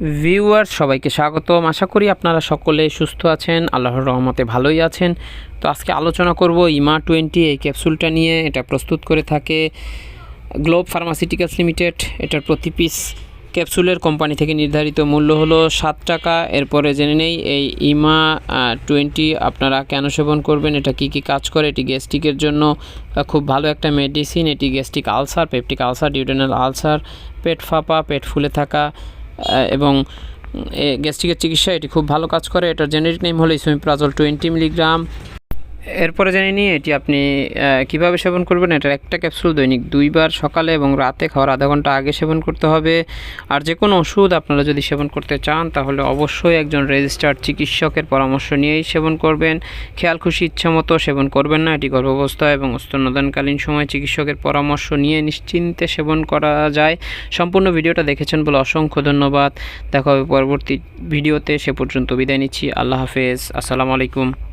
Viewer সবাইকে স্বাগতম। আশা করি আপনারা সকলে সুস্থ আছেন, আল্লাহর রহমতে ভালোই আছেন। তো আজকে আলোচনা করব ইমা টোয়েন্টি, এই ক্যাপসুলটা নিয়ে। এটা প্রস্তুত করে থাকে গ্লোব ফার্মাসিউটিক্যালস লিমিটেড। এটার প্রতি পিস ক্যাপসুলের কোম্পানি থেকে নির্ধারিত মূল্য হলো সাত টাকা। এরপরে জেনে নেই, এই ইমা টোয়েন্টি আপনারা কেন সেবন করবেন? এটা কি কি কাজ করে? এটি গ্যাস্ট্রিকের জন্য খুব ভালো একটা মেডিসিন। এটি gastric ulcer, peptic ulcer, duodenal ulcer, পেট ফাঁপা, পেট ফুলে থাকা। এবং গ্যাস্ট্রিকের চিকিৎসা এটি খুব ভালো কাজ করে। এটার জেনেরিক নেম হলো ইসমিপ্রাজল টোয়েন্টি মিলিগ্রাম। এরপরে জেনে নিয়ে এটি আপনি কীভাবে সেবন করবেন? এটার একটা ক্যাপসুল দৈনিক দুইবার সকালে এবং রাতে খাওয়ার আধা ঘণ্টা আগে সেবন করতে হবে। আর যে কোনো ওষুধ আপনারা যদি সেবন করতে চান, তাহলে অবশ্যই একজন রেজিস্টার্ড চিকিৎসকের পরামর্শ নিয়েই সেবন করবেন। খেয়াল, খুশি, ইচ্ছা মতো সেবন করবেন না। এটি গর্ভাবস্থা এবং স্তন্যদানকালীন সময় চিকিৎসকের পরামর্শ নিয়ে নিশ্চিন্তে সেবন করা যায়। সম্পূর্ণ ভিডিওটা দেখেছেন বলে অসংখ্য ধন্যবাদ। দেখা হবে পরবর্তী ভিডিওতে। সে পর্যন্ত বিদায় নিচ্ছি। আল্লাহ হাফেজ। আসসালামু আলাইকুম।